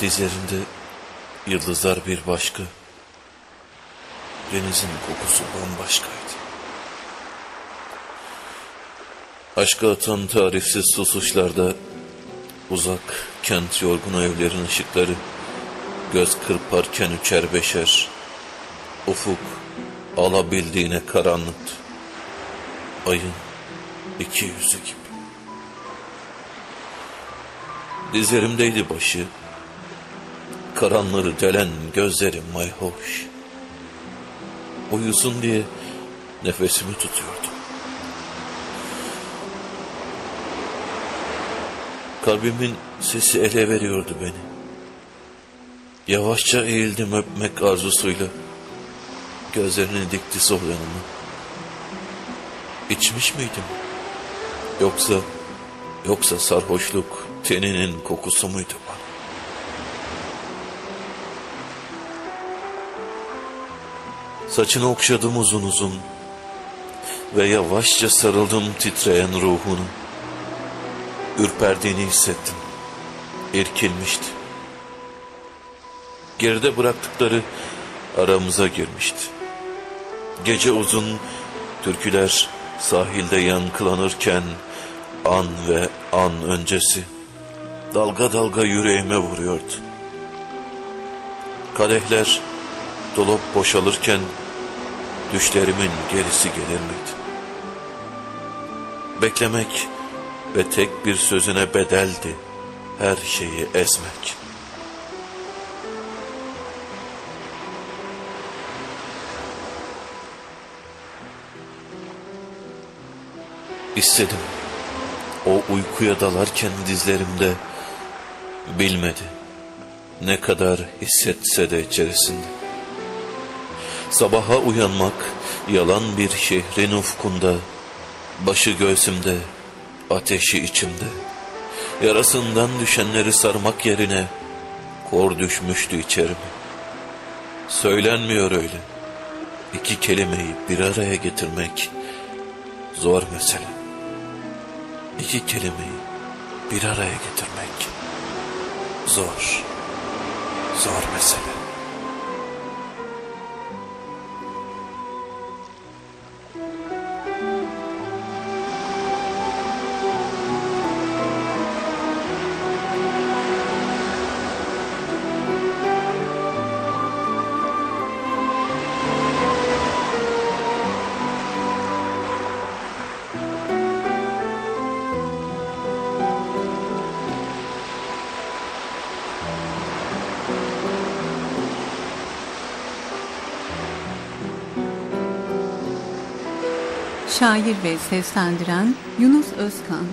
Dizlerinde yıldızlar bir başka. Denizin kokusu bambaşkaydı. Aşka atan tarifsiz susuşlarda uzak kent yorgun evlerin ışıkları göz kırparken üçer beşer. Ufuk alabildiğine karanlıktı. Ayın iki yüzü gibi. Dizlerimdeydi başı. Karanları delen gözlerim mayhoş. Uyusun diye nefesimi tutuyordum. Kalbimin sesi ele veriyordu beni. Yavaşça eğildim öpmek arzusuyla. Gözlerini dikti sol yanıma. İçmiş miydim? Yoksa, yoksa sarhoşluk teninin kokusu muydu Saçını okşadım uzun uzun ve yavaşça sarıldım titreyen ruhunu. Ürperdiğini hissettim. İrkilmişti. Geride bıraktıkları aramıza girmişti. Gece uzun türküler sahilde yankılanırken an ve an öncesi dalga dalga yüreğime vuruyordu. Kadehler dolup boşalırken düşlerimin gerisi gelir miydi? Beklemek ve tek bir sözüne bedeldi her şeyi ezmek. İstedim. O uykuya dalarken dizlerimde bilmedi. Ne kadar hissetse de içerisinde. Sabaha uyanmak yalan bir şehrin ufkunda, başı göğsümde, ateşi içimde. Yarasından düşenleri sarmak yerine kor düşmüştü içerime. Söylenmiyor öyle. İki kelimeyi bir araya getirmek zor mesele. İki kelimeyi bir araya getirmek zor, zor mesele. Şair ve seslendiren Yunus Özkan